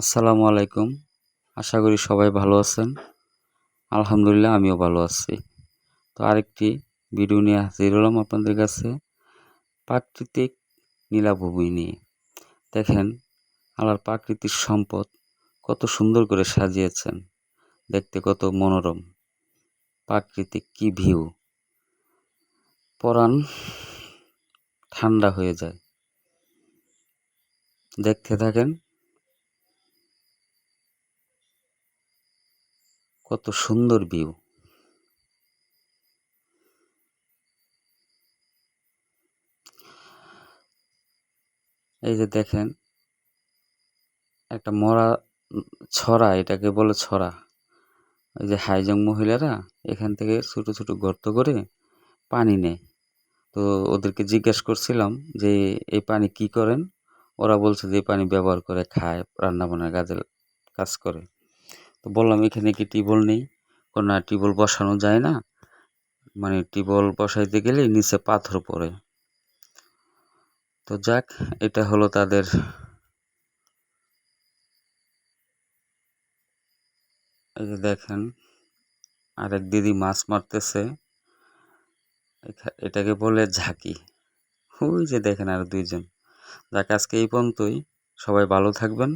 আসসালামু আলাইকুম। আশা করি সবাই ভালো আছেন। আলহামদুলিল্লাহ, আমিও ভালো আছি। তো আরেকটি ভিডিও নিয়ে হাজির হলাম আপনাদের কাছে প্রাকৃতিক নীলাভূমি নিয়ে। দেখেন আল্লাহর প্রাকৃতিক সম্পদ কত সুন্দর করে সাজিয়েছেন। দেখতে কত মনোরম। প্রাকৃতিক কি ভিউ। পরাণ ঠান্ডা হয়ে যায়। দেখতে থাকেন কত সুন্দর ভিউ। এই যে দেখেন, একটা মরা ছড়া, এটাকে বলে ছড়া। ওই যে হাইজং মহিলারা এখান থেকে ছোট ছোট গর্ত করে পানি নেয়। তো ওদেরকে জিজ্ঞেস করছিলাম যে, এই পানি কি করেন? ওরা বলছে যে পানি ব্যবহার করে খায়, রান্নাবান্নার কাজে কাজ করে। তো বললাম, এখানে কি টিউবওয়েল নেই? না, টিউবওয়েল বসানো যায় না। মানে টিউবওয়েল বসাইতে গেলে নিচে পাথর পড়ে। তো যাক, এটা হলো তাদের এই যে দেখেন, আরেক দিদি মাছ মারতেছে। এটাকে বলে ঝাঁকি। ওই যে দেখেন আর দুইজন। যাক, আজকে এই পর্যন্তই। সবাই ভালো থাকবেন।